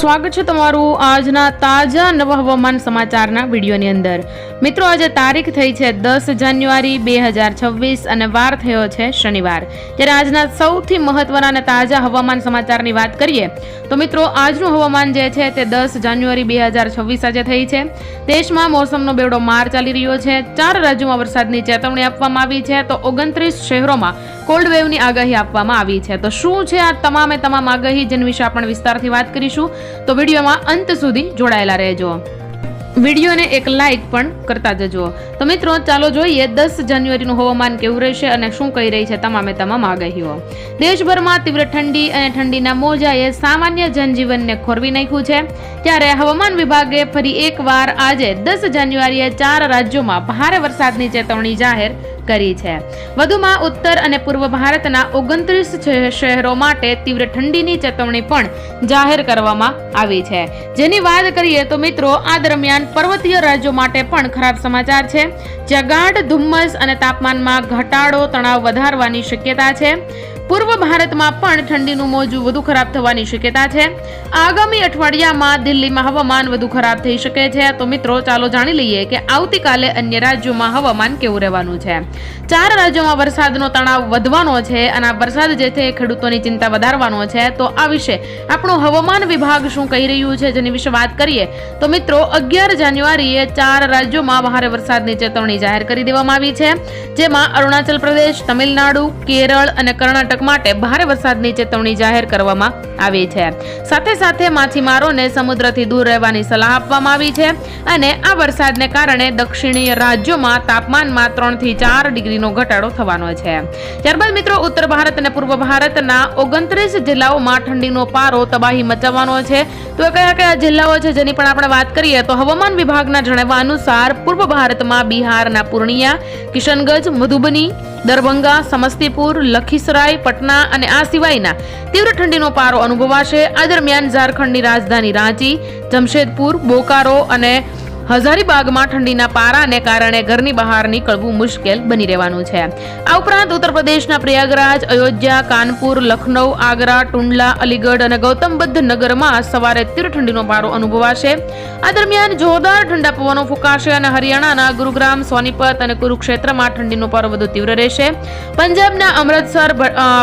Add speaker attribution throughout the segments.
Speaker 1: સ્વાગત છે તમારું આજના તાજા નવા હવામાન સમાચારના વિડીયોની અંદર. મિત્રો, આજે તારીખ થઈ છે દસ જાન્યુઆરી બે હજાર છવ્વીસ અને વાર થયો છે શનિવાર. જ્યારે આજના સૌથી મહત્વના અને તાજા હવામાન સમાચારની વાત કરીએ, તો મિત્રો, આજનું હવામાન જે છે તે દસ જાન્યુઆરી બે હજાર છવ્વીસ આજે થઈ છે. દેશમાં મોસમનો બેવડો માર ચાલી રહ્યો છે. ચાર રાજ્યોમાં વરસાદની ચેતવણી આપવામાં આવી છે. તો ઓગણત્રીસ શહેરોમાં કોલ્ડ વેવની આગાહી આપવામાં આવી છે. તો શું છે આ તમામે તમામ આગાહી જેના વિશે આપણે વિસ્તારથી વાત કરીશું? તો વિડીયોમાં અંત સુધી જોડાયેલા રહેજો. વિડીયોને એક લાઇક પણ કરતા જજો. તો મિત્રો, ચાલો જોઈએ દસ જાન્યુઆરીનું હવામાન કેવું રહેશે અને શું કહી રહી છે તમામે તમામ આગાહીઓ. દેશભરમાં તીવ્ર ઠંડી અને ઠંડીના મોજાએ સામાન્ય જનજીવનને ખોરવી નાખ્યું છે. ત્યારે હવામાન વિભાગે ફરી એકવાર આજે દસ જાન્યુઆરીએ ચાર રાજ્યોમાં ભારે વરસાદની ચેતવણી જાહેર કરી છે. વધુમાં ઉત્તર અને પૂર્વ ભારતના ઓગણત્રીસ શહેરો માટે તીવ્ર ઠંડીની ચેતવણી પણ જાહેર કરવામાં આવી છે. જેની વાત કરીએ તો મિત્રો, આ દરમિયાન પર્વતીય રાજ્યો માટે પણ ખરાબ સમાચાર છે. જ્યાં ગાઢ ધુમ્મસ અને તાપમાનમાં ઘટાડો, તણાવ વધારવાની શક્યતા છે. પૂર્વ ભારતમાં પણ ઠંડીનું મોજું વધુ ખરાબ થવાની શક્યતા છે. આગામી અઠવાડિયામાં દિલ્હીમાં હવામાન વધુ ખરાબ થઈ શકે છે. તો મિત્રો, ચાલો જાણી લઈએ કે આવતીકાલે અન્ય રાજ્યોમાં હવામાન કેવું રહેવાનું છે. ચાર રાજ્યોમાં વરસાદનો તણાવ વધવાનો છે અને આ વરસાદ જે છે ખેડૂતોની ચિંતા વધારવાનો છે, તો આ વિશે આપણું હવામાન વિભાગ શું કહી રહ્યું છે જેની વિશે વાત કરીએ. તો મિત્રો, અગિયાર જાન્યુઆરીએ ચાર રાજ્યોમાં ભારે વરસાદની ચેતવણી જાહેર કરી દેવામાં આવી છે. જેમાં અરુણાચલ પ્રદેશ, તમિલનાડુ, કેરળ અને કર્ણાટક માટે ભારે વરસાદની ચેતવણી જાહેર કરવામાં આવી છે. સાથે સાથે માછીમારોને સમુદ્રથી દૂર રહેવાની સલાહ આપવામાં આવી છે અને આ વરસાદને કારણે દક્ષિણીય રાજ્યોમાં તાપમાનમાં ત્રણથી ચાર ડિગ્રીનો ઘટાડો થવાનો છે. ત્યારબાદ મિત્રો, ઉત્તર ભારત અને પૂર્વ ભારતના ઓગણત્રીસ જિલ્લાઓમાં ઠંડીનો પારો તબાહી મચાવવાનો છે. તો કયા કયા જિલ્લાઓ છે જેની પણ આપણે વાત કરીએ તો હવામાન વિભાગના જણાવ્યા અનુસાર પૂર્વ ભારતમાં બિહારના પૂર્ણિયા, કિશનગંજ, મધુબની દરભંગા, સમસ્તીપુર, લખીસરાય, પટના અને આ સિવાયના તીવ્ર ઠંડીનો પારો અનુભવાશે. આ દરમિયાન ઝારખંડની રાજધાની રાંચી, જમશેદપુર, બોકારો અને હઝારીબાગમાં ઠંડીના પારાને કારણે ઘરની બહાર નીકળવું મુશ્કેલ બની રહેવાનું છે. આ ઉપરાંત ઉત્તર પ્રદેશના પ્રયાગરાજ, અયોધ્યા, કાનપુર, લખનૌ, આગ્રા, ટુંડલા, અલીગઢ અને ગૌતમ બુદ્ધ નગરમાં સવારે તીવ્ર ઠંડીનો પારો અનુભવાશે. આ દરમિયાન જોરદાર ઠંડા પવનો ફૂંકાશે અને હરિયાણાના ગુરુગ્રામ સોનીપત અને કુરુક્ષેત્રમાં ઠંડીનો પારો વધુ તીવ્ર રહેશે. પંજાબના અમૃતસર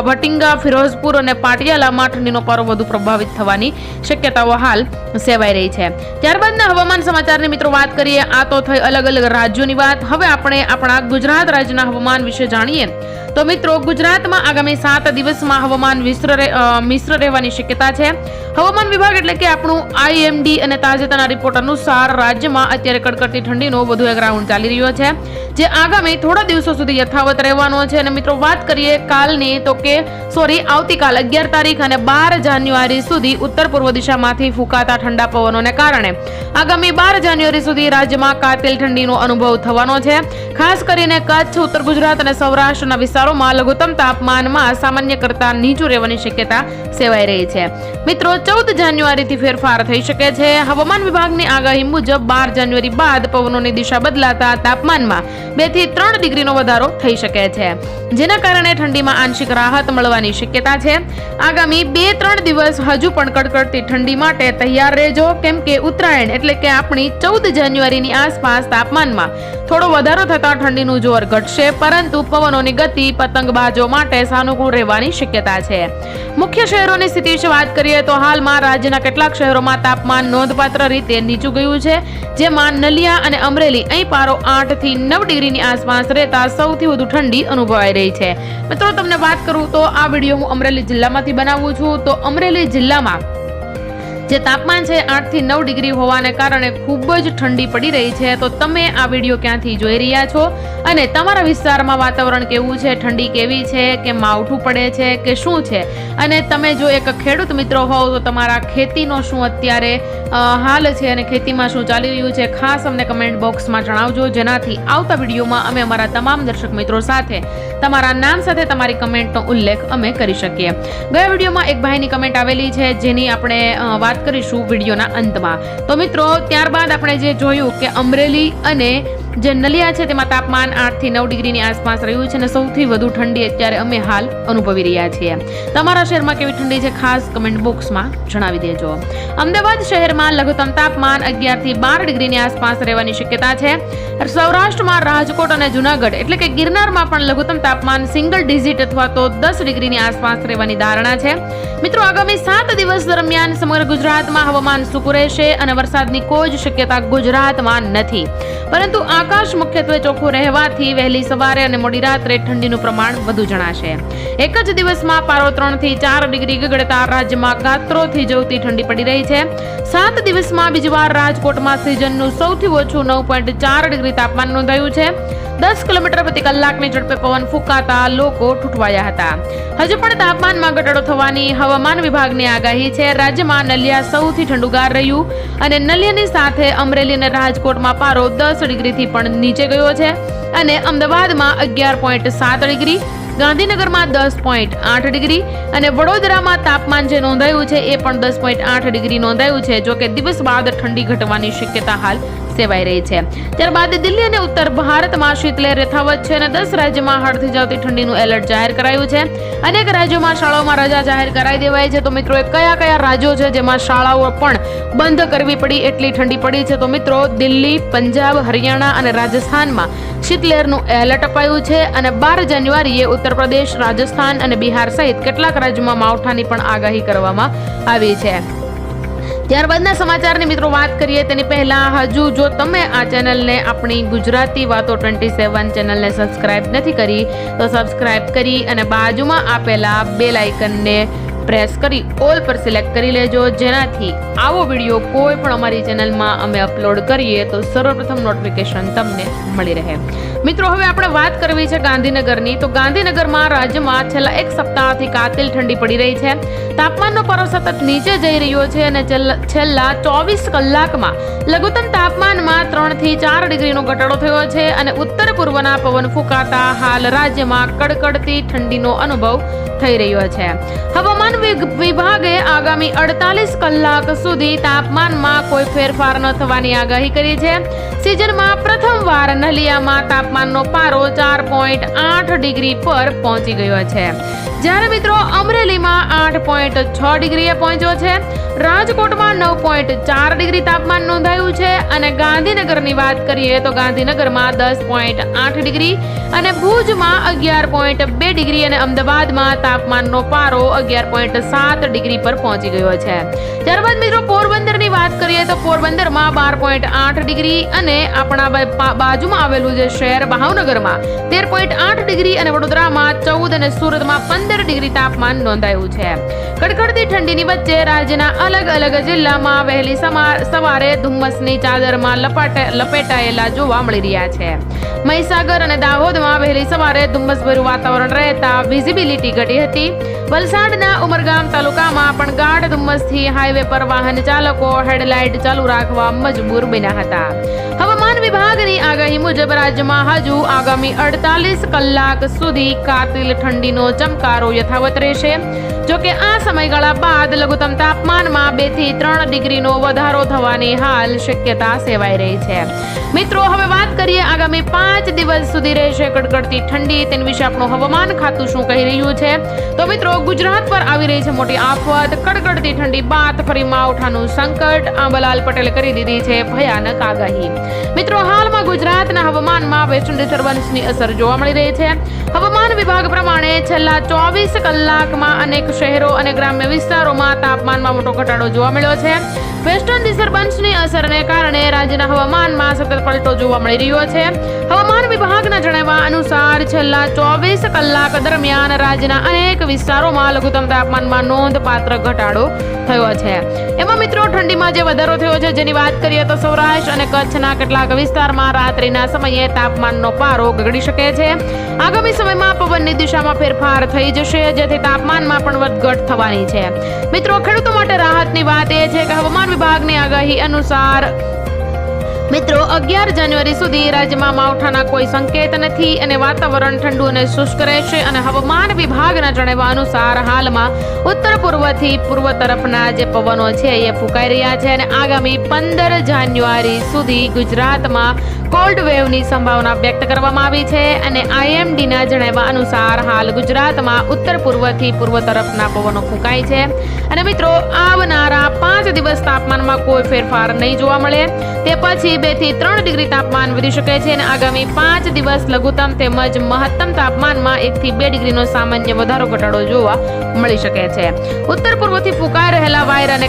Speaker 1: ભટિંગા, ફિરોઝપુર અને પાટિયાલામાં ઠંડીનો પારો વધુ પ્રભાવિત થવાની શક્યતાઓ હાલ સેવાઈ રહી છે. ત્યારબાદના હવામાન સમાચારની મિત્રો વાત કરીએ, આ તો થઈ અલગ અલગ રાજ્યોની વાત. હવે આપણે આપણા ગુજરાત રાજ્યના હવામાન વિશે જાણીએ. તો મિત્રો, ગુજરાતમાં આગામી સાત દિવસમાં હવામાન મિશ્ર રહેવાની શક્યતા છે. હવામાન વિભાગ એટલે કે આપણું આઈએમડી અને તાજેતરના રિપોર્ટ અનુસાર રાજ્યમાં અત્યારે કડકડતી ઠંડીનો વધુ એક રાઉન્ડ ચાલી રહ્યો છે, જે આગામી થોડા દિવસો સુધી યથાવત રહેવાનો છે. અને મિત્રો, વાત કરીએ કાલની, તો કે, સોરી, આવતીકાલ અગિયાર તારીખ અને બાર જાન્યુઆરી સુધી ઉત્તર પૂર્વ દિશામાંથી ફૂંકાતા ઠંડા પવનોને કારણે. આગામી બાર જાન્યુઆરી સુધી રાજ્યમાં કાતિલ ઠંડીનો અનુભવ થવાનો છે. ખાસ કરીને કચ્છ, ઉત્તર ગુજરાત અને સૌરાષ્ટ્રના વિસ્તારોમાં લઘુત્તમ તાપમાનમાં સામાન્ય કરતા નીચું રહેવાની શક્યતા સેવાઈ રહી છે. મિત્રો, ચૌદ જાન્યુઆરીથી ફેરફાર થઈ શકે છે. હવામાન વિભાગની આગાહી મુજબ બાર જાન્યુઆરી બાદ પવનોની દિશા બદલાતા તાપમાનમાં બેથી ત્રણ ડિગ્રીનો વધારો થઈ શકે છે. જેના કારણે ઠંડીમાં આંશિક રાહત મળવાની શક્યતા છે. આગામી બે ત્રણ દિવસ હજુ પણ કડકડતી ઠંડી માટે તૈયાર રહેજો. કેમ કે ઉત્તરાયણ એટલે કે આપણી ચૌદ જાન્યુઆરીની આસપાસ તાપમાનમાં થોડો વધારો થતા ઠંડીનું જોર ઘટશે, પરંતુ પવનોની ગતિ પતંગબાજો માટે સાનુકૂળ રહેવાની શક્યતા છે. મુખ્ય શહેરોની સ્થિતિ વિશે વાત કરીએ તો હાલમાં રાજ્યના કેટલાક શહેરોમાં તાપમાન નોંધપાત્ર રીતે નીચું ગયું છે, જેમાં નલિયા અને અમરેલી અહીં પારો આઠથી નવ ડિગ્રીની આસપાસ રહેતા સૌથી વધુ ઠંડી અનુભવાઈ રહી છે. મિત્રો, તમને વાત કરું તો આ વીડિયો હું અમરેલી જિલ્લામાંથી બનાવું છું. તો અમરેલી જિલ્લામાં જે તાપમાન છે આઠથી નવ ડિગ્રી હોવાને કારણે ખૂબ જ ઠંડી પડી રહી છે. તો તમે આ વીડિયો ક્યાંથી જોઈ રહ્યા છો? અને તમારા વિસ્તારમાં વાતાવરણ કેવું છે? ઠંડી કેવી છે? કે માવઠું પડે છે? કે શું છે? અને તમે જો એક ખેડૂત મિત્રો હોવ તો તમારા ખેતીનો શું અત્યારે હાલ છે અને ખેતીમાં શું ચાલી રહ્યું છે? ખાસ અમને કમેન્ટ બોક્સમાં જણાવજો. જેનાથી આવતા વિડીયોમાં અમે અમારા તમામ દર્શક મિત્રો સાથે તમારા નામ સાથે તમારી કમેન્ટનો ઉલ્લેખ અમે કરી શકીએ. ગયા વિડીયોમાં એક ભાઈની કમેન્ટ આવેલી છે જેની આપણે અ, વાત કરીશું વિડીયોના અંતમાં. તો મિત્રો ત્યારબાદ આપણે જે જોયું કે અમરેલી અને જે નલિયા છે તેમાં તાપમાન આઠથી નવ ડિગ્રીની આસપાસ રહ્યું છે અને સૌથી વધુ ઠંડી અત્યારે અમે હાલ અનુભવી રહ્યા છીએ. તમારા શહેરમાં કેવી ઠંડી છે ખાસ કમેન્ટ બોક્સમાં જણાવી દેજો. અમદાવાદ શહેરમાં લઘુત્તમ તાપમાન અગિયારથી બાર ડિગ્રીની આસપાસ રહેવાની શક્યતા છે. સૌરાષ્ટ્રમાં રાજકોટ અને જુનાગઢ એટલે કે ગિરનારમાં પણ લઘુત્તમ તાપમાન સિંગલ ડિજિટ અથવા તો દસ ડિગ્રીની આસપાસ રહેવાની ધારણા છે. મિત્રો, આગામી સાત દિવસ દરમિયાન સમગ્ર ગુજરાતમાં હવામાન સૂકું રહેશે અને વરસાદની કોઈ જ શક્યતા ગુજરાતમાં નથી. પરંતુ આકાશ મુખ્યત્વે ચોખ્ખું રહેવાથી વહેલી સવારે અને મોડી રાત્રે ઠંડીનું પ્રમાણ વધુ જણાશે. એક જ દિવસમાં પારો ત્રણથી ચાર ડિગ્રી ગગડતા રાજ્યમાં ગાત્રોથી જવતી ઠંડી પડી રહી છે. સાત દિવસમાં બીજવાર રાજકોટમાં સિઝનનું સૌથી ઓછું નવ પોઈન્ટ ચાર ડિગ્રી તાપમાન નોંધાયું છે. દસ કિલોમીટર પ્રતિ કલાકની ઝડપે પવન ફૂંકાતા લોકો ઠૂંઠવાયા હતા. હજુ પણ તાપમાનમાં ઘટાડો થવાની હવામાન વિભાગની આગાહી છે. રાજ્યમાં નલિયા સૌથી ઠંડુગાર રહ્યું અને નલિયાની સાથે અમરેલી અને રાજકોટમાં પારો દસ ડિગ્રીથી પણ નીચે ગયો છે અને અમદાવાદમાં અગિયાર પોઈન્ટ સાત ડિગ્રી, ગાંધીનગરમાં દસ પોઈન્ટ આઠ ડિગ્રી અને વડોદરામાં તાપમાન જે નોંધાયું છે એ પણ દસ પોઈન્ટ આઠ ડિગ્રી નોંધાયું છે. જોકે દિવસ બાદ ઠંડી ઘટવાની શક્યતા હાલ સેવાઈ રહી છે. ત્યારબાદ દિલ્હી અને ઉત્તર ભારતમાં શીતલહેર યથાવત છે અને દસ રાજ્યમાં હળથી જતી ઠંડીનું એલર્ટ જાહેર કરાયું છે. અનેક રાજ્યોમાં શાળાઓમાં રજા જાહેર કરાઈ દેવાય છે. તો મિત્રો કયા કયા રાજ્યો છે જેમાં શાળાઓ પણ બંધ કરવી પડી એટલી ઠંડી પડી છે? તો મિત્રો, દિલ્હી, પંજાબ, હરિયાણા અને રાજસ્થાનમાં શીતલહેરનું એલર્ટ અપાયું છે અને બાર જાન્યુઆરીએ ઉત્તર પ્રદેશ, રાજસ્થાન અને બિહાર સહિત કેટલાક રાજ્યોમાં માવઠાની પણ આગાહી કરવામાં આવી છે. ત્યારબાદના સમાચારની મિત્રો વાત કરીએ, તેની પહેલા હજુ જો તમે આ ચેનલને આપણી ગુજરાતી વાતો ટ્વેન્ટી સેવન ચેનલને સબસ્ક્રાઇબ નથી કરી, તો સબસ્ક્રાઇબ કરી અને બાજુમાં આપેલા બેલ આઇકનને પ્રેસ કરી ઓલ પર સિલેક્ટ કરી લેજો. જેનાથી આવો વીડિયો કોઈ પણ અમારી ચેનલમાં અમે અપલોડ કરીએ તો સર્વપ્રથમ નોટિફિકેશન તમને મળી રહે. મિત્રો, હવે આપણે વાત કરવી છે ગાંધીનગરની. તો ગાંધીનગરમાં રાજ્યમાં છેલ્લા એક સપ્તાહથી કાતિલ ઠંડી પડી રહી છે. તાપમાનનો પારો સતત નીચે જઈ રહ્યો છે અને છેલ્લા- ચોવીસ કલાકમાં લઘુત્તમ તાપમાનમાં ત્રણથી ચાર ડિગ્રીનો ઘટાડો થયો છે અને ઉત્તર પૂર્વના પવન ફૂંકાતા હાલ રાજ્યમાં કડકડતી ઠંડીનો અનુભવ થઈ રહ્યો છે. હવામાન વિગ- વિભાગે આગામી અડતાલીસ કલાક સુધી તાપમાનમાં કોઈ ફેરફાર ન થવાની આગાહી કરી છે. સિઝનમાં પ્રથમવાર નલિયામાં તાપમાનનો પારો ચાર પોઈન્ટ આઠ ડિગ્રી પર પહોંચી ગયો છે. જ્યારે મિત્રો અમરેલીમાં આઠ પોઈન્ટ છ ડિગ્રીએ પહોંચ્યો છે, રાજકોટમાં નવ પોઈન્ટ ચાર ડિગ્રી તાપમાન નોંધાયું છે અને ગાંધીનગરની વાત કરીએ તો ગાંધીનગરમાં દસ પોઈન્ટ આઠ ડિગ્રી અને ભુજમાં અગિયાર પોઈન્ટ બે ડિગ્રી અને અમદાવાદમાં તાપમાનનો પારો અગિયાર પોઈન્ટ સાત ડિગ્રી પર પહોંચી ગયો છે. ત્યારબાદ મિત્રો પોરબંદરની વાત કરીએ તો પોરબંદરમાં બાર પોઈન્ટ આઠ ડિગ્રી અને આપણા બાજુમાં આવેલું જે શહેર ભાવનગરમાં તેર પોઈન્ટ આઠ ડિગ્રી અને વડોદરામાં ચૌદ અને સુરતમાં પંદર ડિગ્રી તાપમાન નોંધાયું છે. કડકડતી ઠંડીની વચ્ચે રાજ્યના અલગ અલગ જિલ્લામાં વહેલી સવારે ધુમ્મસની ચાદરમાં લપાટે, લપેટાયેલા જોવા મળી રહ્યા છે. મહીસાગર અને દાહોદમાં વહેલી સવારે ધુમ્મસભર્યું વાતાવરણ રહેતા વિઝિબિલિટી ઘટી હતી. વલસાડના ઉમરગામ તાલુકામાં પણ ગાઢ ધુમ્મસથી હાઈવે પર વાહન ચાલકો હેડલાઇટ ચાલુ રાખવા મજબૂર બન્યા હતા. હવામાન વિભાગની આગાહી મુજબ રાજ્યમાં હજુ આગામી અડતાલીસ કલાક સુધી કાતિલ ઠંડીનો ચમકારો યથાવત રહેશે. જોકે આ સમયગાળા બાદ લઘુત્તમ તાપમાનમાં બેથી ત્રણ ડિગ્રીનો વધારો થવાની હાલ શક્યતા સેવાઈ રહી છે. મિત્રો, હવે વાત કરીએ આગામી પાંચ દિવસ સુધી રહેશે કડકડતી ઠંડી, તેના વિશે આપણું હવામાન ખાતું શું કહી રહ્યું છે? તો મિત્રો, ગુજરાત પર આવી રહી છે મોટી આફત. કડકડતી ઠંડી બાદ ફરી માવઠાનું સંકટ. આંબલાલ પટેલે કરી દીધી છે ભયાનક આગાહી. મિત્રો, હાલમાં ગુજરાતના હવામાનમાં વેસ્ટર્ન ડિસ્ટર્બન્સની અસર જોવા મળી રહી છે. હવામાન વિભાગ પ્રમાણે છેલ્લા ચોવીસ કલાકમાં અનેક શહેરો અને ગ્રામ્ય વિસ્તારોમાં તાપમાનમાં મોટો ઘટાડો જોવા મળ્યો છે. વેસ્ટર્ન ડિસ્ટર્બન્સની અસરને કારણે રાજ્યના હવામાનમાં સતત પલટો જોવા મળી રહ્યો છે. હવામાન વિભાગના જણાવ્યા અનુસાર છેલ્લા ચોવીસ કલાક દરમિયાન રાજ્યના અનેક વિસ્તારોમાં લઘુત્તમ તાપમાનમાં નોંધપાત્ર ઘટાડો થયો છે. એમાં મિત્રો ઠંડીમાં જે વધારો થયો છે જેની વાત કરીએ તો સૌરાષ્ટ્ર અને કચ્છના કેટલાક વિસ્તારમાં રાત્રિના સમયે તાપમાનનો પારો ગગડી શકે છે. આગામી સમયમાં પવનની દિશામાં ફેરફાર થઈ જશે, જેથી તાપમાનમાં પણ વધઘટ થવાની છે. મિત્રો, ખેડૂતો માટે રાહતની વાત એ છે કે હવામાન વિભાગની આગાહી અનુસાર મિત્રો, અગિયાર જાન્યુઆરી સુધી રાજ્યમાં માવઠાના કોઈ સંકેત નથી અને વાતાવરણ ઠંડુ અને શુષ્ક રહેશે અને હવામાન વિભાગના જણાવ્યા અનુસાર હાલમાં ઉત્તર પૂર્વથી પૂર્વ તરફના જે પવનો છે એ ફૂંકાઈ રહ્યા છે અને આગામી પંદર જાન્યુઆરી સુધી ગુજરાતમાં કોલ્ડ વેવની સંભાવના વ્યક્ત કરવામાં આવી છે અને આઈએમડીના જણાવ્યા અનુસાર હાલ ગુજરાતમાં ઉત્તર પૂર્વથી પૂર્વ તરફના પવનો ફૂંકાય છે. અને મિત્રો, આવનારા પાંચ દિવસ તાપમાનમાં કોઈ ફેરફાર નહીં જોવા મળે. તે પછી બેથી ત્રણ ડિગ્રી તાપમાન વધી શકે છે અને આગામી પાંચ દિવસ લઘુત્તમ તેમજ મહત્તમ તાપમાનમાં એક થી બે ડિગ્રીનો સામાન્ય વધારો ઘટાડો જોવા મળી શકે છે. ઉત્તર પૂર્વથી ફૂંકાઈ રહેલા વાયર અને